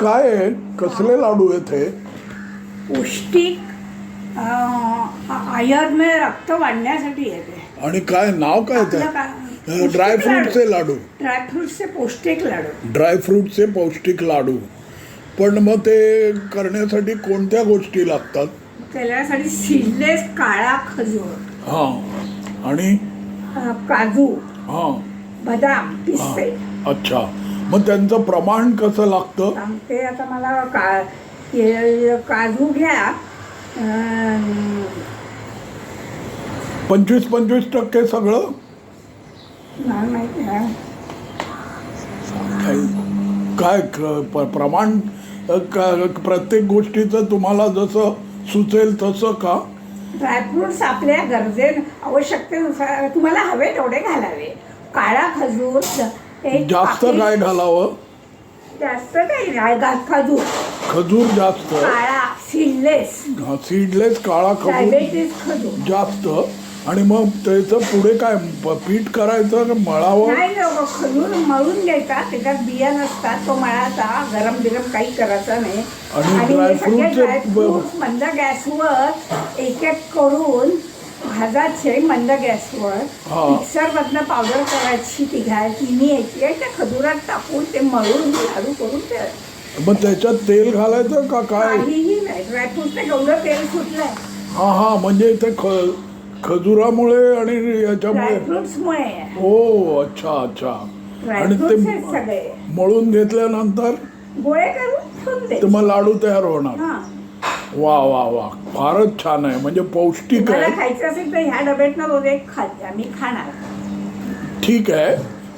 काय आहे? कसले लाडू आहेत हे? पौष्टिक आयर्न रक्त वाढण्यासाठी येते आणि काय नाव काय काय- ड्रायफ्रूटचे लाडू. ड्रायफ्रुट्सचे पौष्टिक लाडू. ड्रायफ्रूटचे पौष्टिक लाडू. पण मग ते करण्यासाठी कोणत्या गोष्टी लागतात? त्याच्यासाठी सीडलेस काळा खजूर. हां. आणि? काजू. हां. बदाम पिस्ते. अच्छा. मग त्यांचं प्रमाण कसं लागतं? सांगते आता मला का हे काजू घ्या. अं, पंचवीस पंचवीस टक्के सगळं? मला माहिती आहे. काय- काय क- प- प्रमाण अ, क- प्रत्येक गोष्टीचं तुम्हाला जसं सुचेल तसं का? ड्रायफ्रुट्स आपल्या गरजे आवश्यकतेनुसार तुम्हाला हवे तेवढे घालावे. काळा खजूर जास्त पाकीट- काय घालावं. जास्त काही नाही. खजूर. खजूर जास्त. काळा सीडलेस सीडलेस काळा खजूर डायबेटीस खजूर. जास्त. आणि मग त्याचं पुढे काय? प- पीठ करायचं का मळावं? नाही लोक खजूर मळून घ्यायचा. त्याच्यात बिया नसतात. तो मळाचा गरम बिरम काही करायचा नाही. आणि dry ड्रायफ्रुट्स मंद गॅसवर एक एक करून भाजायचे मंद गॅसवर हा. मिक्सरमधनं पावडर करायची तिघा तिन्ही यायची आणि त्या खजुरात टाकून ते मळून लाडू करून ते मग त्याच्यात तेल घालायचं का काय? काहीही नाही. ड्रायफ्रुट्सने एवढं तेल सुटलंय. हा हा. म्हणजे ते ख खजुरामुळे आणि याच्यामुळे. ड्रायफ्रुट्समुळे ओ अच्छा अच्छा. आणि ड्रायफ्रुट्स आहेत ते सगळे. मळून घेतल्यानंतर गोळे करून ठेवून दे तर मग लाडू तयार होणार. हा. वा वा वा. फारच छान आहे. म्हणजे पौष्टिक मला आहे. खायचं असेल तर ह्या डब्यातनं रोज एक खात मी खाणार. ठीक आहे.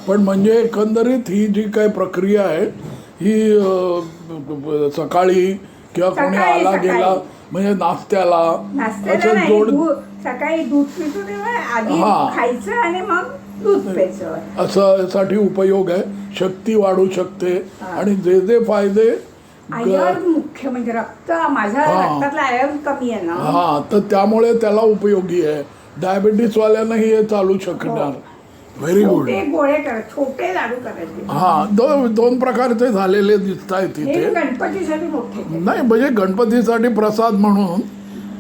पण म्हणजे एकंदरीत ही जी काही प्रक्रिया आहे ही अ, सकाळी किंवा कोणी सकाळी, आला सकाळी. गेला म्हणजे नाश्त्याला नाश्त्याला असं नाही जोड दूध. सकाळी दूध पितो तेव्हा आधी हा. खायचं आणि मग दूध प्यायचं. असं साठी उपयोग आहे. शक्ती वाढू शकते. आणि जे जे फायदे ग- आयर्न मुख्य म्हणजे रक्त माझ्या हा. रक्तातलं आयर्न कमी आहे ना. हा तर त्यामुळे त्याला उपयोगी आहे. डायबिटीस वाल्यांनाही हे चालू शकणार. व्हेरी गुड छोटे गोळे कर छोटे लाडू करायचे. हा दोन दोन प्रकारचे झालेले दिसत आहेत हे तिथे गणपतीसाठी मोठे. नाही म्हणजे गणपतीसाठी प्रसाद म्हणून